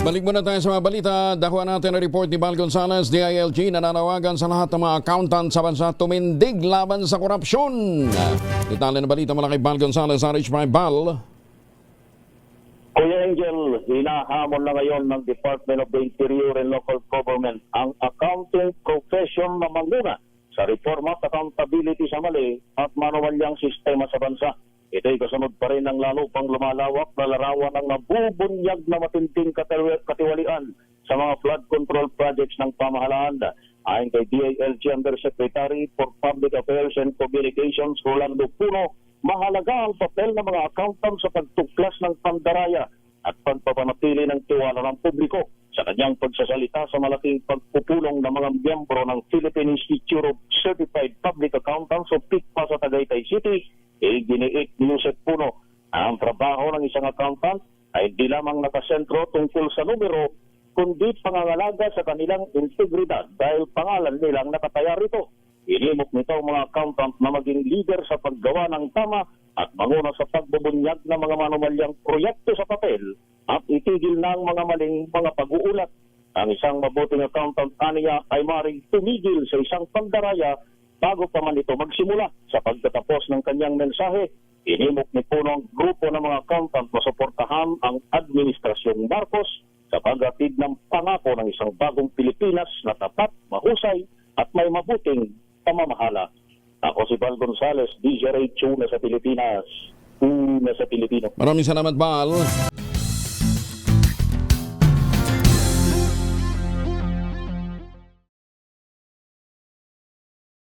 Balik muna tayo sa mga balita. Dakuha natin ang report ni Val Gonzalez, DILG, nananawagan sa lahat ng mga accountant sa bansa tumindig laban sa korupsyon. Detalye na balita mula kay Val Gonzalez, RH5 Val. Kuya Angel, hinahamon na ngayon ng Department of the Interior and Local Government ang accounting profession na manguna sa reforma at accountability sa mali at manuwalyang sistema sa bansa. Ito'y kasunod pa rin ng lalo pang lumalawak na larawan ng nabubunyag na matinding katiwa- katiwalian sa mga flood control projects ng pamahalaan. Ayon kay DILG Undersecretary for Public Affairs and Communications Rolando Puno, mahalaga ang papel ng mga accountant sa pagtuklas ng pandaraya at pagpapanatili ng tiwala ng publiko. Sa kanyang pagsasalita sa malaking pagpupulong ng mga miyembro ng Philippine Institute of Certified Public Accountants o PICPA sa Tagaytay City, eh, giniit ni Yusef Puno ang trabaho ng isang accountant ay di lamang nakasentro tungkol sa numero, kundi pangangalaga sa kanilang integridad dahil pangalan nilang nakataya rito. Ilimok nito ang mga accountant na maging leader sa paggawa ng tama at manguna sa pagbubunyag ng mga manumalyang proyekto sa papel at itigil na mga maling mga pag-uulat. Ang isang mabuting accountant aniya ay maring tumigil sa isang pandaraya bago pa man ito magsimula sa pagtatapos ng kanyang mensahe. Inimok ni Puno ang grupo ng mga accountant na suportahan ang Administrasyong Marcos sa paghatid ng pangako ng isang bagong Pilipinas na tapat, mahusay at may mabuting pamamahala. Ako si Val Gonzales, DJ Ray Chuna sa Pilipinas. Una sa Pilipino. Maraming salamat, Val.